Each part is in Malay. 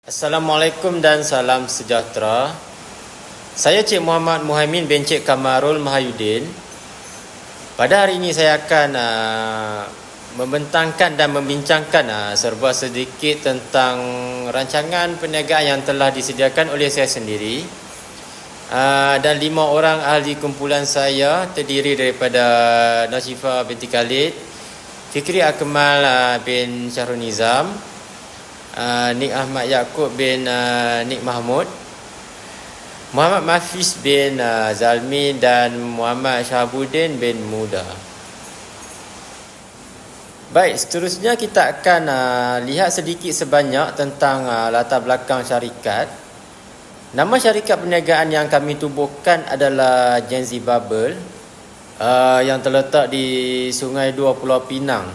Assalamualaikum dan salam sejahtera. Saya Cik Muhammad Muhaimin bin Cik Kamarul Mahayudin. Pada hari ini saya akan uh, membentangkan dan membincangkan uh, serba sedikit tentang rancangan perniagaan yang telah disediakan oleh saya sendiri. Uh, dan lima orang ahli kumpulan saya terdiri daripada Nasifah binti Khalid, Fikri Akmal uh, bin Syahrul Nizam, uh, Nik Ahmad Yaakob bin uh, Nik Mahmud. Muhammad Mafiz bin uh, Zalmi dan Muhammad Syahabuddin bin Muda. Baik, seterusnya kita akan uh, lihat sedikit sebanyak tentang uh, latar belakang syarikat. Nama syarikat perniagaan yang kami tubuhkan adalah Gen Z Bubble uh, yang terletak di Sungai Dua Pulau Pinang,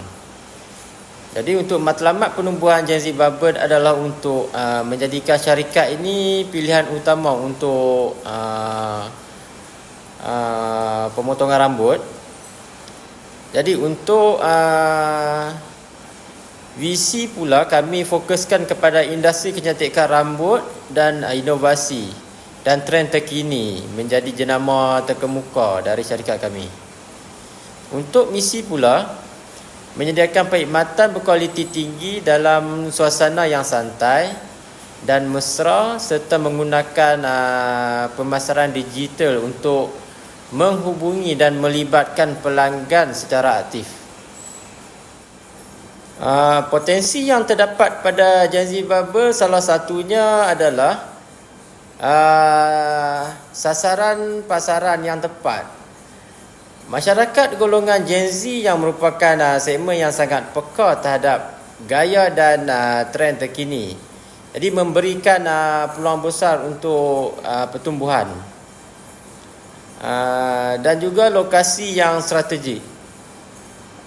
jadi untuk matlamat penumbuhan Gen Z adalah untuk uh, menjadikan syarikat ini pilihan utama untuk uh, uh, pemotongan rambut. Jadi untuk uh, visi pula kami fokuskan kepada industri kecantikan rambut dan uh, inovasi dan trend terkini menjadi jenama terkemuka dari syarikat kami. Untuk misi pula, menyediakan perkhidmatan berkualiti tinggi dalam suasana yang santai dan mesra serta menggunakan uh, pemasaran digital untuk menghubungi dan melibatkan pelanggan secara aktif. Uh, potensi yang terdapat pada Janzi Bubble salah satunya adalah uh, sasaran pasaran yang tepat Masyarakat golongan Gen Z yang merupakan uh, segmen yang sangat peka terhadap gaya dan uh, trend terkini. Jadi memberikan uh, peluang besar untuk uh, pertumbuhan. Uh, dan juga lokasi yang strategik.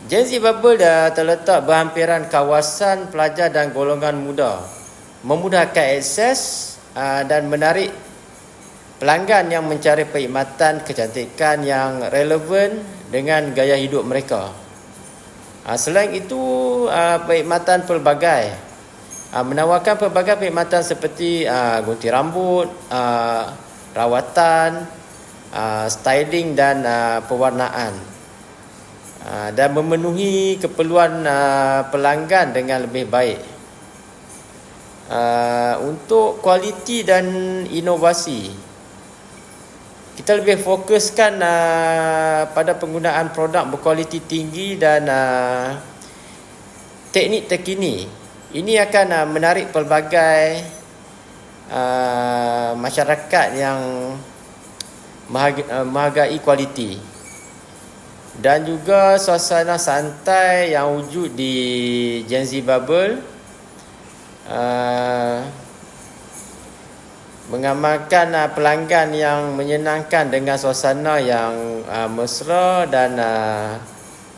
Gen Z Bubble dah terletak berhampiran kawasan pelajar dan golongan muda. Memudahkan akses uh, dan menarik pelanggan yang mencari perkhidmatan kecantikan yang relevan dengan gaya hidup mereka. Ha, selain itu, ha, perkhidmatan pelbagai. Ha, menawarkan pelbagai perkhidmatan seperti gunting rambut, rawatan, styling dan pewarnaan. Dan memenuhi keperluan pelanggan dengan lebih baik. Ha, untuk kualiti dan inovasi, kita lebih fokuskan uh, pada penggunaan produk berkualiti tinggi dan uh, teknik terkini. Ini akan uh, menarik pelbagai uh, masyarakat yang menghargai kualiti. Dan juga suasana santai yang wujud di Gen Z Bubble. Uh, mengamalkan uh, pelanggan yang menyenangkan dengan suasana yang uh, mesra dan uh,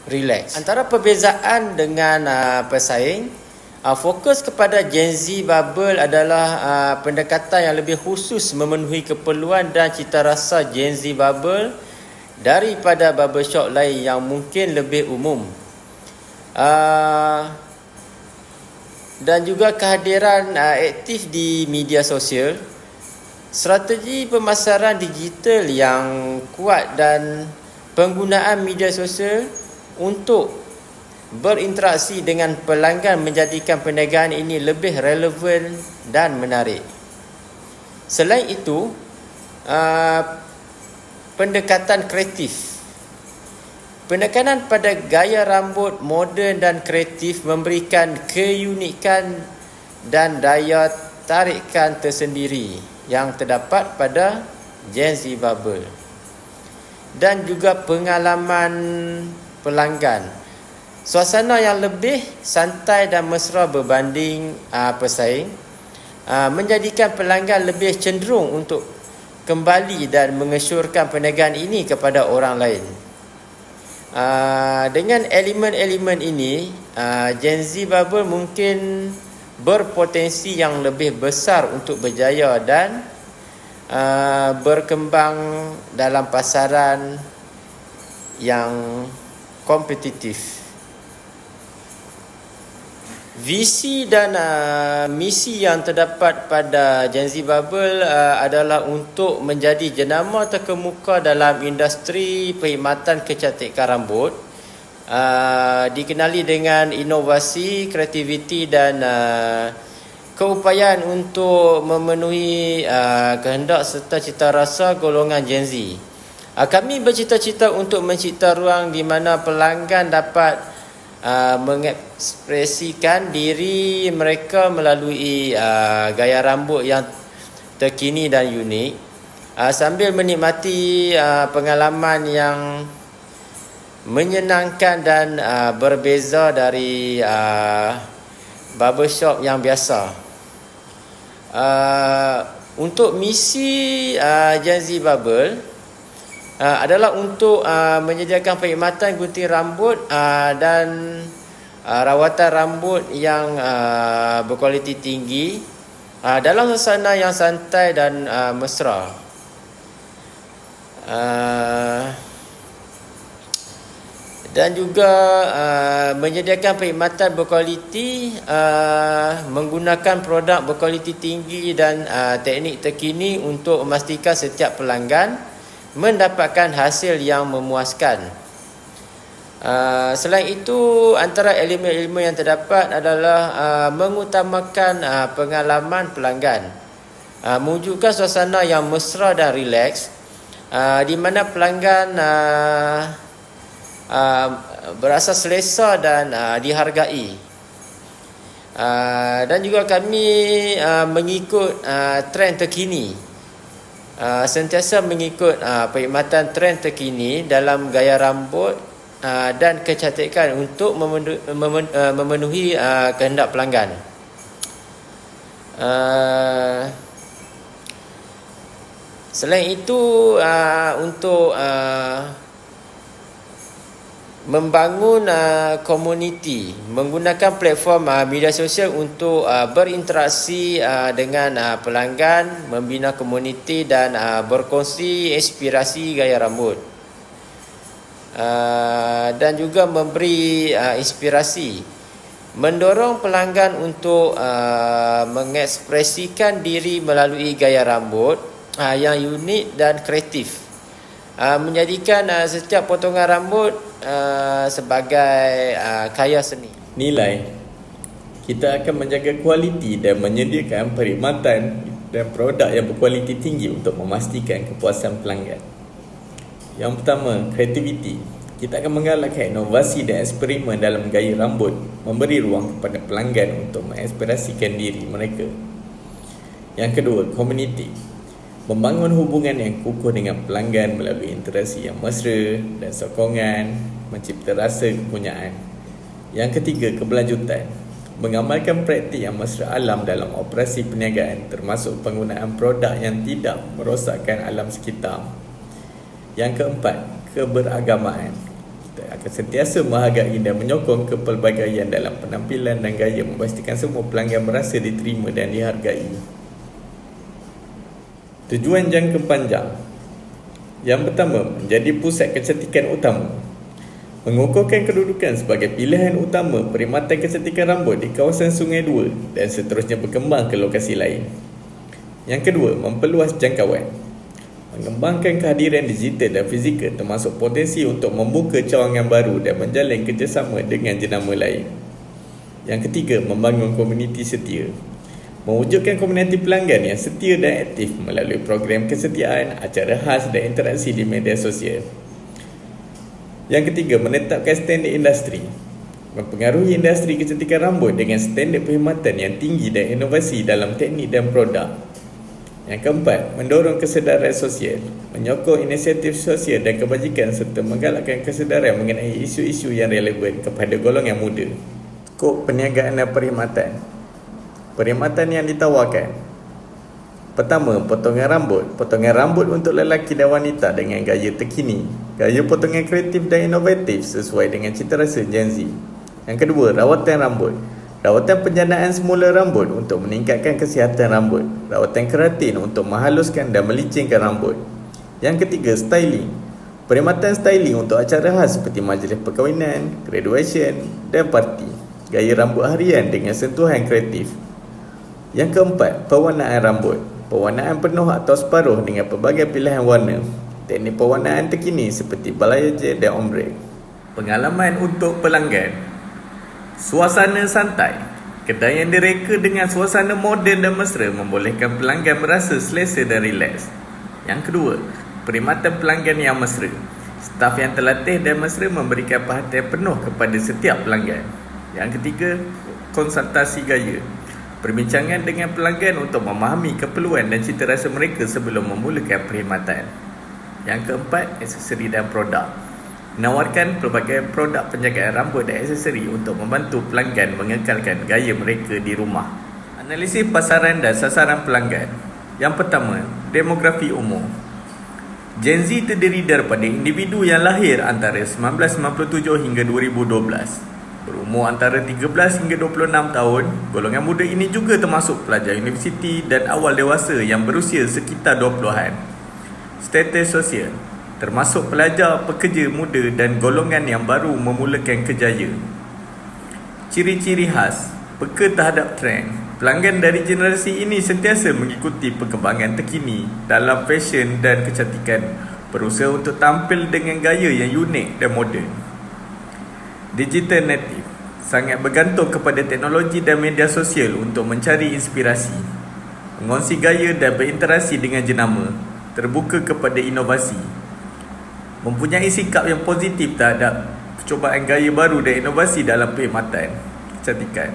relax. Antara perbezaan dengan uh, pesaing, uh, fokus kepada Gen Z Bubble adalah uh, pendekatan yang lebih khusus memenuhi keperluan dan cita rasa Gen Z Bubble daripada bubble shop lain yang mungkin lebih umum. Uh, dan juga kehadiran uh, aktif di media sosial Strategi pemasaran digital yang kuat dan penggunaan media sosial untuk berinteraksi dengan pelanggan menjadikan perniagaan ini lebih relevan dan menarik. Selain itu, uh, pendekatan kreatif. Penekanan pada gaya rambut moden dan kreatif memberikan keunikan dan daya tarikan tersendiri yang terdapat pada Gen Z Bubble. Dan juga pengalaman pelanggan. Suasana yang lebih santai dan mesra berbanding uh, pesaing uh, menjadikan pelanggan lebih cenderung untuk kembali dan mengesyorkan perniagaan ini kepada orang lain. Uh, dengan elemen-elemen ini uh, Gen Z Bubble mungkin berpotensi yang lebih besar untuk berjaya dan uh, berkembang dalam pasaran yang kompetitif. Visi dan uh, misi yang terdapat pada Gen Z Bubble uh, adalah untuk menjadi jenama terkemuka dalam industri perkhidmatan kecantikan rambut. Uh, dikenali dengan inovasi, kreativiti dan uh, keupayaan untuk memenuhi uh, kehendak serta cita rasa golongan Gen Z. Uh, kami bercita-cita untuk mencipta ruang di mana pelanggan dapat uh, mengekspresikan diri mereka melalui uh, gaya rambut yang terkini dan unik uh, sambil menikmati uh, pengalaman yang menyenangkan dan uh, berbeza dari uh, barbershop yang biasa. Uh, untuk misi uh, Gen Z Bubble uh, adalah untuk uh, menyediakan perkhidmatan gunting rambut uh, dan uh, rawatan rambut yang uh, berkualiti tinggi uh, dalam suasana yang santai dan uh, mesra. Uh, dan juga uh, menyediakan perkhidmatan berkualiti uh, menggunakan produk berkualiti tinggi dan uh, teknik terkini untuk memastikan setiap pelanggan mendapatkan hasil yang memuaskan. Uh, selain itu, antara elemen-elemen yang terdapat adalah uh, mengutamakan uh, pengalaman pelanggan. Uh, mewujudkan suasana yang mesra dan rileks uh, di mana pelanggan uh, uh, berasa selesa dan uh, dihargai. Uh, dan juga kami uh, mengikut uh, trend terkini uh, sentiasa mengikut uh, perkhidmatan trend terkini dalam gaya rambut uh, dan kecantikan untuk memenuhi, uh, memenuhi uh, kehendak pelanggan. Uh, selain itu uh, untuk uh, membangun uh, komuniti menggunakan platform uh, media sosial untuk uh, berinteraksi uh, dengan uh, pelanggan membina komuniti dan uh, berkongsi inspirasi gaya rambut. Uh, dan juga memberi uh, inspirasi mendorong pelanggan untuk uh, mengekspresikan diri melalui gaya rambut uh, yang unik dan kreatif uh, menjadikan uh, setiap potongan rambut uh, sebagai uh, kaya seni. Nilai kita akan menjaga kualiti dan menyediakan perkhidmatan dan produk yang berkualiti tinggi untuk memastikan kepuasan pelanggan. Yang pertama, kreativiti. Kita akan menggalakkan inovasi dan eksperimen dalam gaya rambut, memberi ruang kepada pelanggan untuk mengekspresikan diri mereka. Yang kedua, community membangun hubungan yang kukuh dengan pelanggan melalui interaksi yang mesra dan sokongan mencipta rasa kepunyaan. Yang ketiga, keberlanjutan. Mengamalkan praktik yang mesra alam dalam operasi perniagaan termasuk penggunaan produk yang tidak merosakkan alam sekitar. Yang keempat, keberagamaan. Kita akan sentiasa menghargai dan menyokong kepelbagaian dalam penampilan dan gaya memastikan semua pelanggan merasa diterima dan dihargai. Tujuan jangka panjang Yang pertama, menjadi pusat kecantikan utama Mengukuhkan kedudukan sebagai pilihan utama perkhidmatan kecantikan rambut di kawasan Sungai Dua dan seterusnya berkembang ke lokasi lain. Yang kedua, memperluas jangkauan. Mengembangkan kehadiran digital dan fizikal termasuk potensi untuk membuka cawangan baru dan menjalin kerjasama dengan jenama lain. Yang ketiga, membangun komuniti setia mewujudkan komuniti pelanggan yang setia dan aktif melalui program kesetiaan, acara khas dan interaksi di media sosial. Yang ketiga, menetapkan standard industri. Mempengaruhi industri kecantikan rambut dengan standard perkhidmatan yang tinggi dan inovasi dalam teknik dan produk. Yang keempat, mendorong kesedaran sosial, menyokong inisiatif sosial dan kebajikan serta menggalakkan kesedaran mengenai isu-isu yang relevan kepada golongan muda. Skop perniagaan dan perkhidmatan perkhidmatan yang ditawarkan. Pertama, potongan rambut. Potongan rambut untuk lelaki dan wanita dengan gaya terkini. Gaya potongan kreatif dan inovatif sesuai dengan cita rasa Gen Z. Yang kedua, rawatan rambut. Rawatan penjanaan semula rambut untuk meningkatkan kesihatan rambut. Rawatan keratin untuk menghaluskan dan melicingkan rambut. Yang ketiga, styling. Perkhidmatan styling untuk acara khas seperti majlis perkahwinan, graduation dan parti. gaya rambut harian dengan sentuhan kreatif. Yang keempat, pewarnaan rambut. Pewarnaan penuh atau separuh dengan pelbagai pilihan warna. Teknik pewarnaan terkini seperti balayage dan ombre. Pengalaman untuk pelanggan. Suasana santai. Kedai yang direka dengan suasana moden dan mesra membolehkan pelanggan merasa selesa dan rileks. Yang kedua, perkhidmatan pelanggan yang mesra. Staf yang terlatih dan mesra memberikan perhatian penuh kepada setiap pelanggan. Yang ketiga, konsultasi gaya. Perbincangan dengan pelanggan untuk memahami keperluan dan cita rasa mereka sebelum memulakan perkhidmatan. Yang keempat, aksesori dan produk. Menawarkan pelbagai produk penjagaan rambut dan aksesori untuk membantu pelanggan mengekalkan gaya mereka di rumah. Analisis pasaran dan sasaran pelanggan. Yang pertama, demografi umur. Gen Z terdiri daripada individu yang lahir antara 1997 hingga 2012. Berumur antara 13 hingga 26 tahun, golongan muda ini juga termasuk pelajar universiti dan awal dewasa yang berusia sekitar 20-an. Status sosial termasuk pelajar, pekerja muda dan golongan yang baru memulakan kerjaya. Ciri-ciri khas, peka terhadap trend. Pelanggan dari generasi ini sentiasa mengikuti perkembangan terkini dalam fashion dan kecantikan, berusaha untuk tampil dengan gaya yang unik dan moden. Digital native sangat bergantung kepada teknologi dan media sosial untuk mencari inspirasi. Mengongsi gaya dan berinteraksi dengan jenama, terbuka kepada inovasi. Mempunyai sikap yang positif terhadap percubaan gaya baru dan inovasi dalam perkhidmatan kecantikan.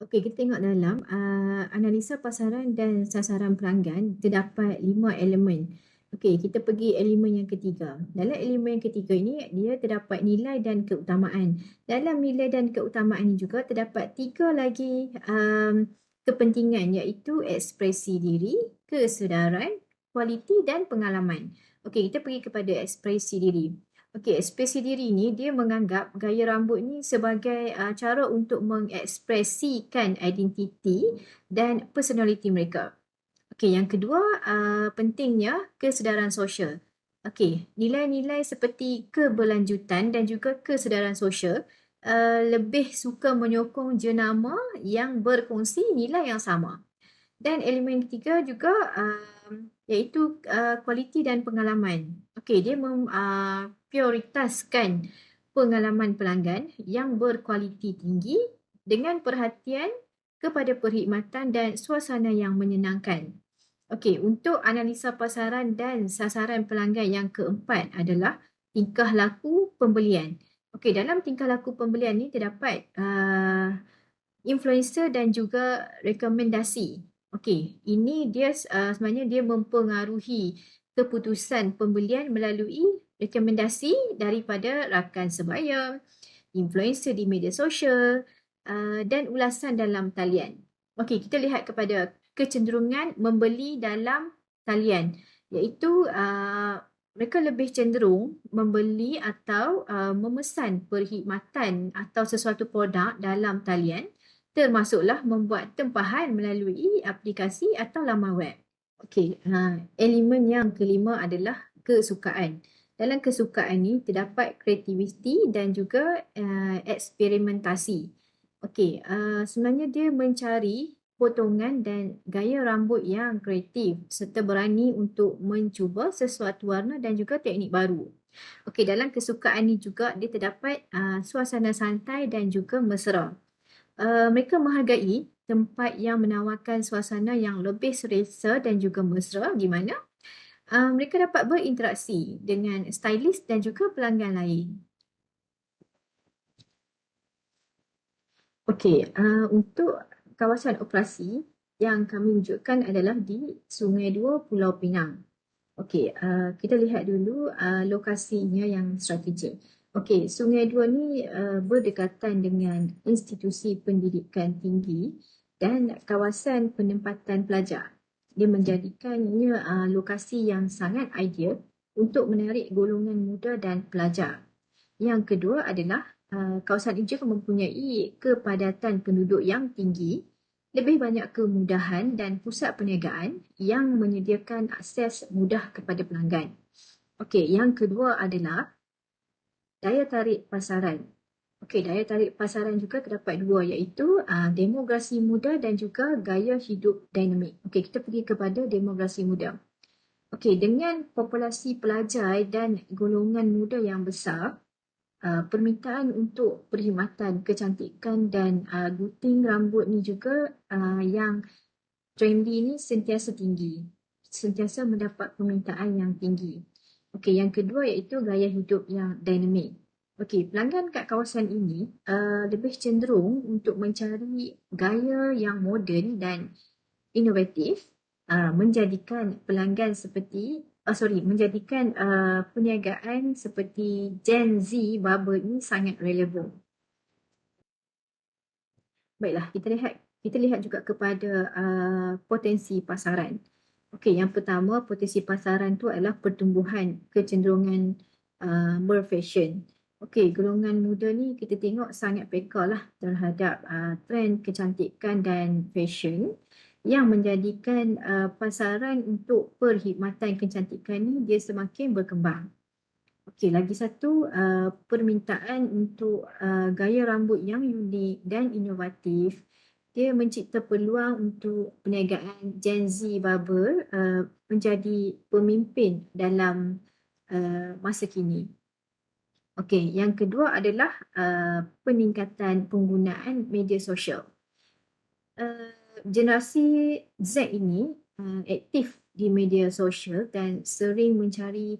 Okey, kita tengok dalam uh, analisa pasaran dan sasaran pelanggan terdapat lima elemen Okey, kita pergi elemen yang ketiga. Dalam elemen yang ketiga ini, dia terdapat nilai dan keutamaan. Dalam nilai dan keutamaan ini juga terdapat tiga lagi um, kepentingan iaitu ekspresi diri, kesedaran, kualiti dan pengalaman. Okey, kita pergi kepada ekspresi diri. Okey, ekspresi diri ini dia menganggap gaya rambut ni sebagai uh, cara untuk mengekspresikan identiti dan personaliti mereka. Okey, yang kedua uh, pentingnya kesedaran sosial. Okey, nilai-nilai seperti keberlanjutan dan juga kesedaran sosial uh, lebih suka menyokong jenama yang berkongsi nilai yang sama. Dan elemen ketiga juga uh, iaitu uh, kualiti dan pengalaman. Okey, dia memprioritaskan uh, pengalaman pelanggan yang berkualiti tinggi dengan perhatian kepada perkhidmatan dan suasana yang menyenangkan. Okey, untuk analisa pasaran dan sasaran pelanggan yang keempat adalah tingkah laku pembelian. Okey, dalam tingkah laku pembelian ni terdapat uh, influencer dan juga rekomendasi. Okey, ini dia uh, sebenarnya dia mempengaruhi keputusan pembelian melalui rekomendasi daripada rakan sebaya, influencer di media sosial uh, dan ulasan dalam talian. Okey, kita lihat kepada kecenderungan membeli dalam talian iaitu uh, mereka lebih cenderung membeli atau uh, memesan perkhidmatan atau sesuatu produk dalam talian termasuklah membuat tempahan melalui aplikasi atau laman web. Okey, uh, elemen yang kelima adalah kesukaan. Dalam kesukaan ini terdapat kreativiti dan juga uh, eksperimentasi. Okey, uh, sebenarnya dia mencari potongan dan gaya rambut yang kreatif serta berani untuk mencuba sesuatu warna dan juga teknik baru. Okey, dalam kesukaan ini juga dia terdapat uh, suasana santai dan juga mesra. Uh, mereka menghargai tempat yang menawarkan suasana yang lebih selesa dan juga mesra di mana uh, mereka dapat berinteraksi dengan stylist dan juga pelanggan lain. Okey, uh, untuk kawasan operasi yang kami wujudkan adalah di Sungai Dua, Pulau Pinang. Okey, uh, kita lihat dulu uh, lokasinya yang strategik. Okey, Sungai Dua ni uh, berdekatan dengan institusi pendidikan tinggi dan kawasan penempatan pelajar. Dia menjadikannya uh, lokasi yang sangat ideal untuk menarik golongan muda dan pelajar. Yang kedua adalah uh, kawasan ini juga mempunyai kepadatan penduduk yang tinggi lebih banyak kemudahan dan pusat perniagaan yang menyediakan akses mudah kepada pelanggan. Okey, yang kedua adalah daya tarik pasaran. Okey, daya tarik pasaran juga terdapat dua iaitu uh, demografi muda dan juga gaya hidup dinamik. Okey, kita pergi kepada demografi muda. Okey, dengan populasi pelajar dan golongan muda yang besar, uh, permintaan untuk perkhidmatan kecantikan dan uh, gunting rambut ni juga uh, yang trendy ni sentiasa tinggi. Sentiasa mendapat permintaan yang tinggi. Okey, yang kedua iaitu gaya hidup yang dinamik. Okey, pelanggan kat kawasan ini uh, lebih cenderung untuk mencari gaya yang moden dan inovatif uh, menjadikan pelanggan seperti uh, sorry menjadikan uh, perniagaan seperti Gen Z barber ini sangat relevan. Baiklah, kita lihat kita lihat juga kepada uh, potensi pasaran. Okey, yang pertama potensi pasaran tu adalah pertumbuhan kecenderungan uh, berfashion. Okey, golongan muda ni kita tengok sangat peka lah terhadap uh, trend kecantikan dan fashion yang menjadikan uh, pasaran untuk perkhidmatan kecantikan ni dia semakin berkembang. Okey, lagi satu uh, permintaan untuk uh, gaya rambut yang unik dan inovatif dia mencipta peluang untuk perniagaan Gen Z barber uh, menjadi pemimpin dalam uh, masa kini. Okey, yang kedua adalah uh, peningkatan penggunaan media sosial. Uh, generasi Z ini uh, aktif di media sosial dan sering mencari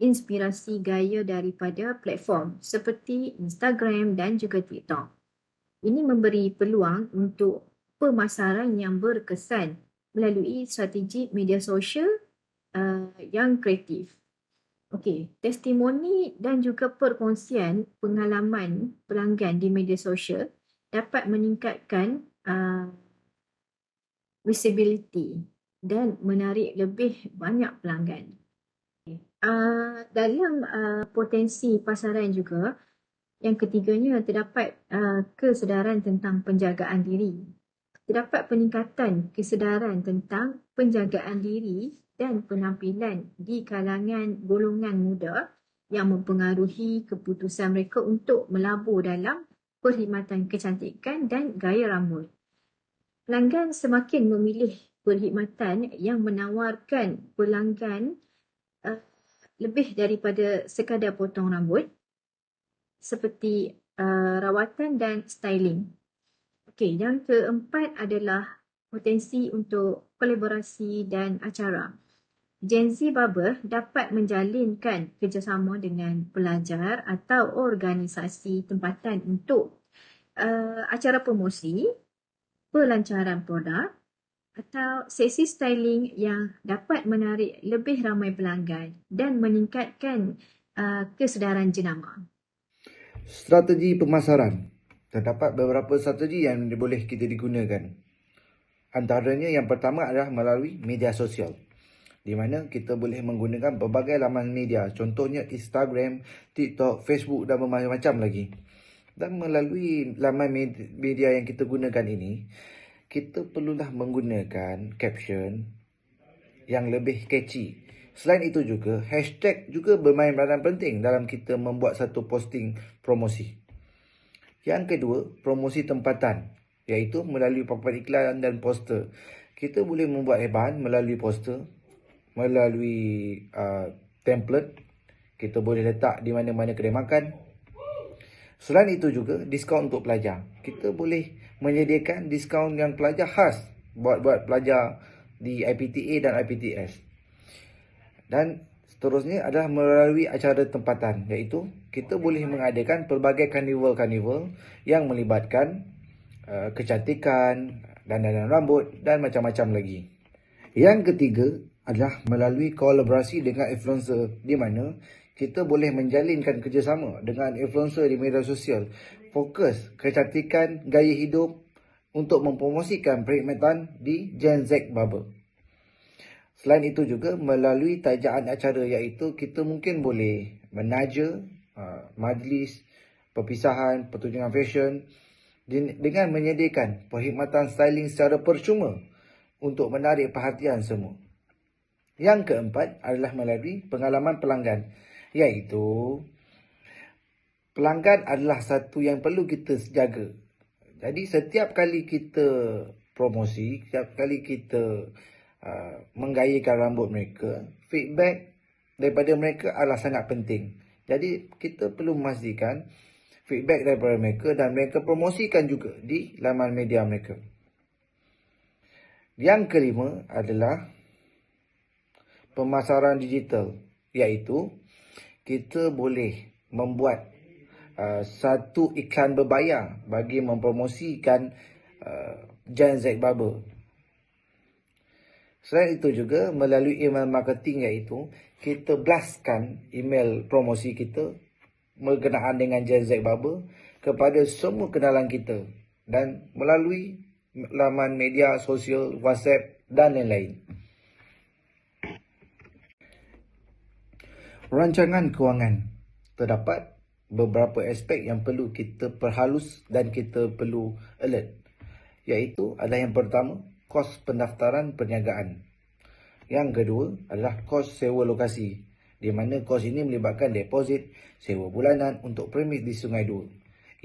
inspirasi gaya daripada platform seperti Instagram dan juga TikTok. Ini memberi peluang untuk pemasaran yang berkesan melalui strategi media sosial uh, yang kreatif. Okey, testimoni dan juga perkongsian pengalaman pelanggan di media sosial dapat meningkatkan uh, visibility dan menarik lebih banyak pelanggan. Uh, dalam uh, potensi pasaran juga, yang ketiganya terdapat uh, kesedaran tentang penjagaan diri. Terdapat peningkatan kesedaran tentang penjagaan diri dan penampilan di kalangan golongan muda yang mempengaruhi keputusan mereka untuk melabur dalam perkhidmatan kecantikan dan gaya rambut. Pelanggan semakin memilih perkhidmatan yang menawarkan pelanggan uh, lebih daripada sekadar potong rambut seperti uh, rawatan dan styling. Okey, yang keempat adalah potensi untuk kolaborasi dan acara. Gen Z Barber dapat menjalinkan kerjasama dengan pelajar atau organisasi tempatan untuk uh, acara promosi, pelancaran produk atau sesi styling yang dapat menarik lebih ramai pelanggan dan meningkatkan uh, kesedaran jenama. Strategi pemasaran. Terdapat beberapa strategi yang boleh kita digunakan. Antaranya yang pertama adalah melalui media sosial di mana kita boleh menggunakan berbagai laman media contohnya Instagram, TikTok, Facebook dan bermacam-macam lagi. Dan melalui laman media yang kita gunakan ini, kita perlulah menggunakan caption yang lebih catchy. Selain itu juga, hashtag juga bermain peranan penting dalam kita membuat satu posting promosi. Yang kedua, promosi tempatan iaitu melalui papan iklan dan poster. Kita boleh membuat bahan melalui poster, melalui uh, template kita boleh letak di mana-mana kedai makan selain itu juga diskaun untuk pelajar. Kita boleh menyediakan diskaun yang pelajar khas buat-buat pelajar di IPTA dan IPTS dan seterusnya adalah melalui acara tempatan iaitu kita boleh mengadakan pelbagai karnival-karnival yang melibatkan uh, kecantikan dandanan rambut dan macam-macam lagi. Yang ketiga adalah melalui kolaborasi dengan influencer di mana kita boleh menjalinkan kerjasama dengan influencer di media sosial fokus kecantikan gaya hidup untuk mempromosikan perkhidmatan di Gen Z Barber. Selain itu juga melalui tajaan acara iaitu kita mungkin boleh menaja uh, majlis perpisahan pertunjukan fashion dengan menyediakan perkhidmatan styling secara percuma untuk menarik perhatian semua. Yang keempat adalah melalui pengalaman pelanggan iaitu pelanggan adalah satu yang perlu kita jaga. Jadi setiap kali kita promosi, setiap kali kita uh, menggayakan rambut mereka, feedback daripada mereka adalah sangat penting. Jadi kita perlu memastikan feedback daripada mereka dan mereka promosikan juga di laman media mereka. Yang kelima adalah pemasaran digital iaitu kita boleh membuat uh, satu iklan berbayar bagi mempromosikan uh, Gen Z Barber. Selain itu juga melalui email marketing iaitu kita blastkan email promosi kita berkenaan dengan Gen Z Barber kepada semua kenalan kita dan melalui laman media sosial, WhatsApp dan lain-lain. Rancangan kewangan terdapat beberapa aspek yang perlu kita perhalus dan kita perlu alert. Iaitu adalah yang pertama, kos pendaftaran perniagaan. Yang kedua adalah kos sewa lokasi. Di mana kos ini melibatkan deposit, sewa bulanan untuk premis di Sungai Dua.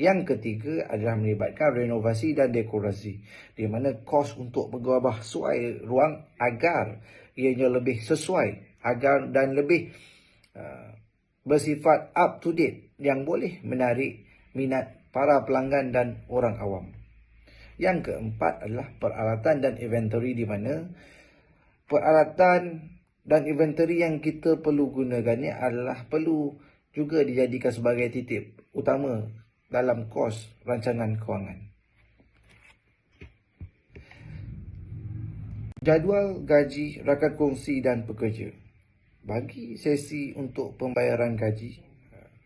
Yang ketiga adalah melibatkan renovasi dan dekorasi. Di mana kos untuk mengubah suai ruang agar ianya lebih sesuai agar dan lebih bersifat up to date yang boleh menarik minat para pelanggan dan orang awam. Yang keempat adalah peralatan dan inventory di mana peralatan dan inventory yang kita perlu gunakan adalah perlu juga dijadikan sebagai titip utama dalam kos rancangan kewangan. Jadual gaji rakan kongsi dan pekerja. Bagi sesi untuk pembayaran gaji,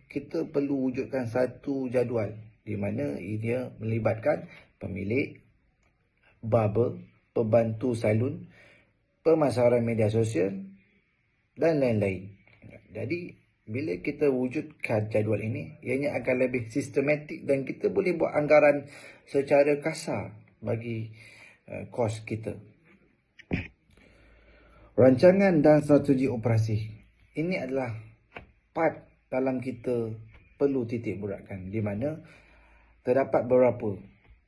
kita perlu wujudkan satu jadual di mana ia melibatkan pemilik, barber, pembantu salon, pemasaran media sosial dan lain-lain. Jadi bila kita wujudkan jadual ini, ianya akan lebih sistematik dan kita boleh buat anggaran secara kasar bagi uh, kos kita. Rancangan dan strategi operasi. Ini adalah part dalam kita perlu titik beratkan di mana terdapat beberapa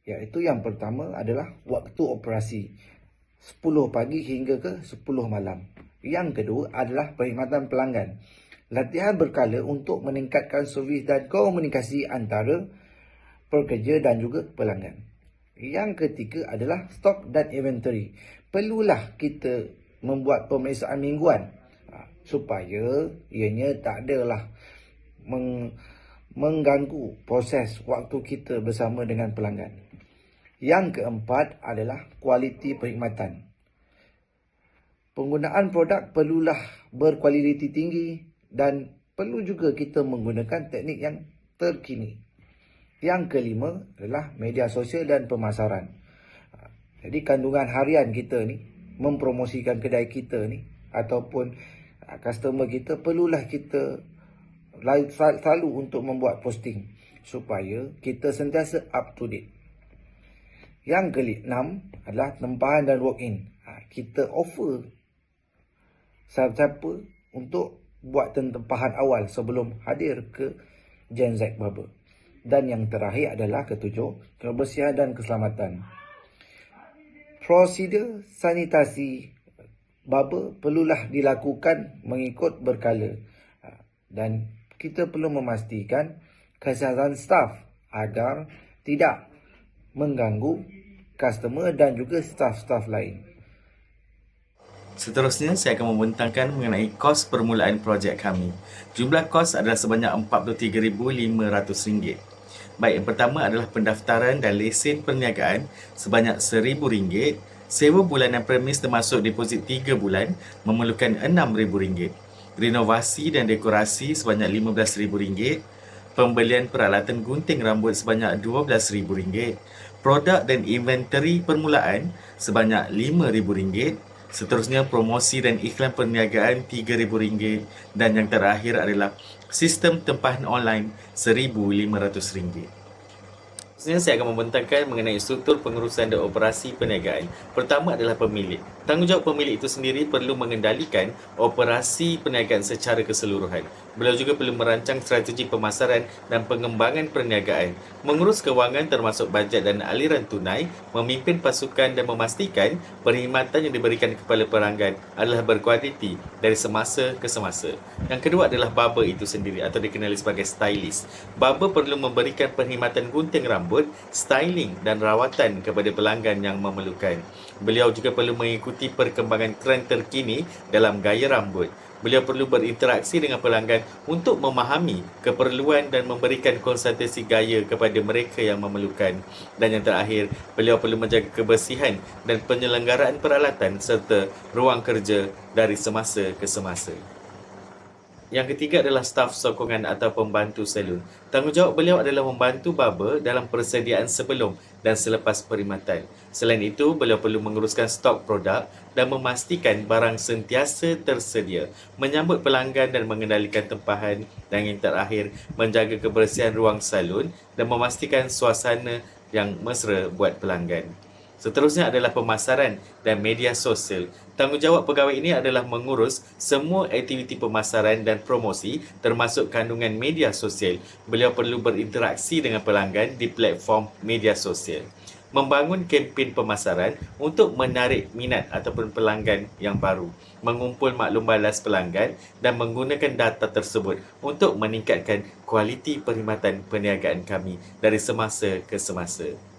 iaitu yang pertama adalah waktu operasi 10 pagi hingga ke 10 malam. Yang kedua adalah perkhidmatan pelanggan. Latihan berkala untuk meningkatkan servis dan komunikasi antara pekerja dan juga pelanggan. Yang ketiga adalah stok dan inventory. Perlulah kita membuat pemeriksaan mingguan ha, supaya ianya tak adalah meng, mengganggu proses waktu kita bersama dengan pelanggan. Yang keempat adalah kualiti perkhidmatan. Penggunaan produk perlulah berkualiti tinggi dan perlu juga kita menggunakan teknik yang terkini. Yang kelima adalah media sosial dan pemasaran. Ha, jadi kandungan harian kita ni mempromosikan kedai kita ni ataupun ha, customer kita perlulah kita selalu untuk membuat posting supaya kita sentiasa up to date. Yang keenam adalah tempahan dan walk in. Ha, kita offer siapa-siapa untuk buat tempahan awal sebelum hadir ke Gen Z Barber. Dan yang terakhir adalah ketujuh, kebersihan dan keselamatan. Prosedur sanitasi barber perlulah dilakukan mengikut berkala. Ha, dan kita perlu memastikan kesihatan staf agar tidak mengganggu customer dan juga staf-staf lain. Seterusnya, saya akan membentangkan mengenai kos permulaan projek kami. Jumlah kos adalah sebanyak RM43,500. Baik, yang pertama adalah pendaftaran dan lesen perniagaan sebanyak RM1,000. Sewa bulanan premis termasuk deposit 3 bulan memerlukan RM6,000. Renovasi dan dekorasi sebanyak RM15,000. Pembelian peralatan gunting rambut sebanyak RM12,000. Produk dan inventory permulaan sebanyak RM5,000. Seterusnya promosi dan iklan perniagaan RM3,000 dan yang terakhir adalah sistem tempahan online RM1,500. Seterusnya saya akan membentangkan mengenai struktur pengurusan dan operasi perniagaan. Pertama adalah pemilik. Tanggungjawab pemilik itu sendiri perlu mengendalikan operasi perniagaan secara keseluruhan. Beliau juga perlu merancang strategi pemasaran dan pengembangan perniagaan, mengurus kewangan termasuk bajet dan aliran tunai, memimpin pasukan dan memastikan perkhidmatan yang diberikan kepada pelanggan adalah berkualiti dari semasa ke semasa. Yang kedua adalah barber itu sendiri atau dikenali sebagai stylist. Barber perlu memberikan perkhidmatan gunting rambut, styling dan rawatan kepada pelanggan yang memerlukan. Beliau juga perlu mengikuti perkembangan trend terkini dalam gaya rambut. Beliau perlu berinteraksi dengan pelanggan untuk memahami keperluan dan memberikan konsultasi gaya kepada mereka yang memerlukan. Dan yang terakhir, beliau perlu menjaga kebersihan dan penyelenggaraan peralatan serta ruang kerja dari semasa ke semasa. Yang ketiga adalah staf sokongan atau pembantu salon. Tanggungjawab beliau adalah membantu barber dalam persediaan sebelum dan selepas perkhidmatan. Selain itu, beliau perlu menguruskan stok produk dan memastikan barang sentiasa tersedia, menyambut pelanggan dan mengendalikan tempahan dan yang terakhir, menjaga kebersihan ruang salon dan memastikan suasana yang mesra buat pelanggan. Seterusnya adalah pemasaran dan media sosial. Tanggungjawab pegawai ini adalah mengurus semua aktiviti pemasaran dan promosi termasuk kandungan media sosial. Beliau perlu berinteraksi dengan pelanggan di platform media sosial. Membangun kempen pemasaran untuk menarik minat ataupun pelanggan yang baru. Mengumpul maklum balas pelanggan dan menggunakan data tersebut untuk meningkatkan kualiti perkhidmatan perniagaan kami dari semasa ke semasa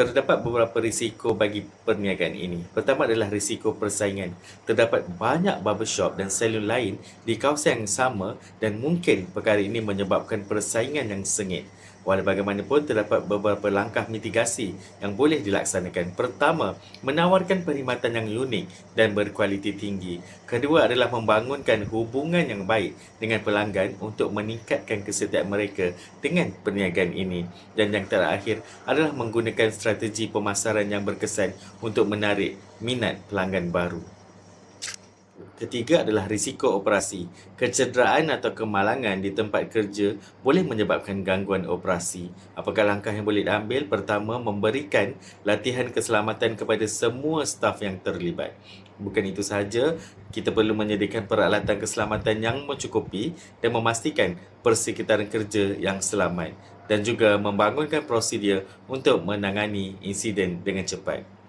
terdapat beberapa risiko bagi perniagaan ini. Pertama adalah risiko persaingan. Terdapat banyak barbershop dan salon lain di kawasan yang sama dan mungkin perkara ini menyebabkan persaingan yang sengit. Walau bagaimanapun, terdapat beberapa langkah mitigasi yang boleh dilaksanakan. Pertama, menawarkan perkhidmatan yang unik dan berkualiti tinggi. Kedua adalah membangunkan hubungan yang baik dengan pelanggan untuk meningkatkan kesetiaan mereka dengan perniagaan ini. Dan yang terakhir adalah menggunakan strategi pemasaran yang berkesan untuk menarik minat pelanggan baru. Ketiga adalah risiko operasi. Kecederaan atau kemalangan di tempat kerja boleh menyebabkan gangguan operasi. Apakah langkah yang boleh diambil? Pertama, memberikan latihan keselamatan kepada semua staf yang terlibat. Bukan itu sahaja, kita perlu menyediakan peralatan keselamatan yang mencukupi dan memastikan persekitaran kerja yang selamat dan juga membangunkan prosedur untuk menangani insiden dengan cepat.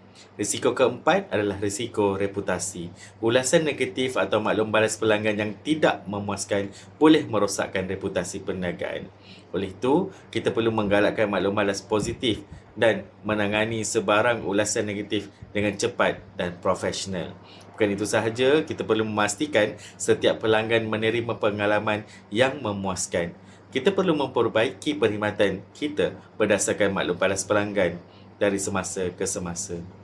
Risiko keempat adalah risiko reputasi. Ulasan negatif atau maklum balas pelanggan yang tidak memuaskan boleh merosakkan reputasi perniagaan. Oleh itu, kita perlu menggalakkan maklum balas positif dan menangani sebarang ulasan negatif dengan cepat dan profesional. Bukan itu sahaja, kita perlu memastikan setiap pelanggan menerima pengalaman yang memuaskan. Kita perlu memperbaiki perkhidmatan kita berdasarkan maklum balas pelanggan dari semasa ke semasa.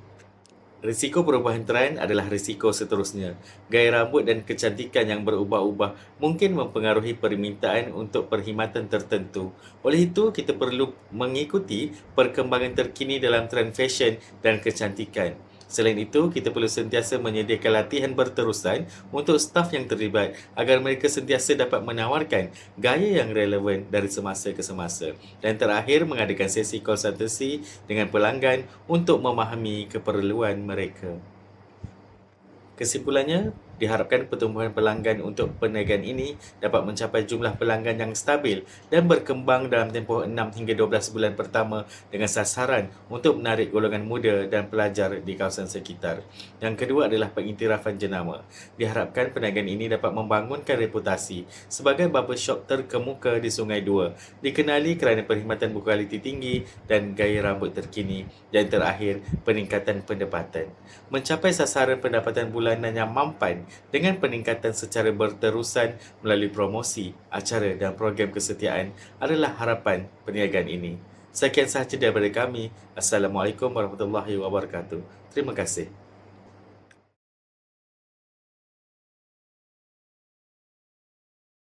Risiko perubahan trend adalah risiko seterusnya. Gaya rambut dan kecantikan yang berubah-ubah mungkin mempengaruhi permintaan untuk perkhidmatan tertentu. Oleh itu, kita perlu mengikuti perkembangan terkini dalam trend fashion dan kecantikan. Selain itu, kita perlu sentiasa menyediakan latihan berterusan untuk staf yang terlibat agar mereka sentiasa dapat menawarkan gaya yang relevan dari semasa ke semasa. Dan terakhir, mengadakan sesi konsultasi dengan pelanggan untuk memahami keperluan mereka. Kesimpulannya, Diharapkan pertumbuhan pelanggan untuk perniagaan ini dapat mencapai jumlah pelanggan yang stabil dan berkembang dalam tempoh 6 hingga 12 bulan pertama dengan sasaran untuk menarik golongan muda dan pelajar di kawasan sekitar. Yang kedua adalah pengiktirafan jenama. Diharapkan perniagaan ini dapat membangunkan reputasi sebagai barbershop terkemuka di Sungai Dua, dikenali kerana perkhidmatan berkualiti tinggi dan gaya rambut terkini. Dan terakhir, peningkatan pendapatan. Mencapai sasaran pendapatan bulanan yang mampan dengan peningkatan secara berterusan melalui promosi, acara dan program kesetiaan adalah harapan perniagaan ini. Sekian sahaja daripada kami. Assalamualaikum warahmatullahi wabarakatuh. Terima kasih.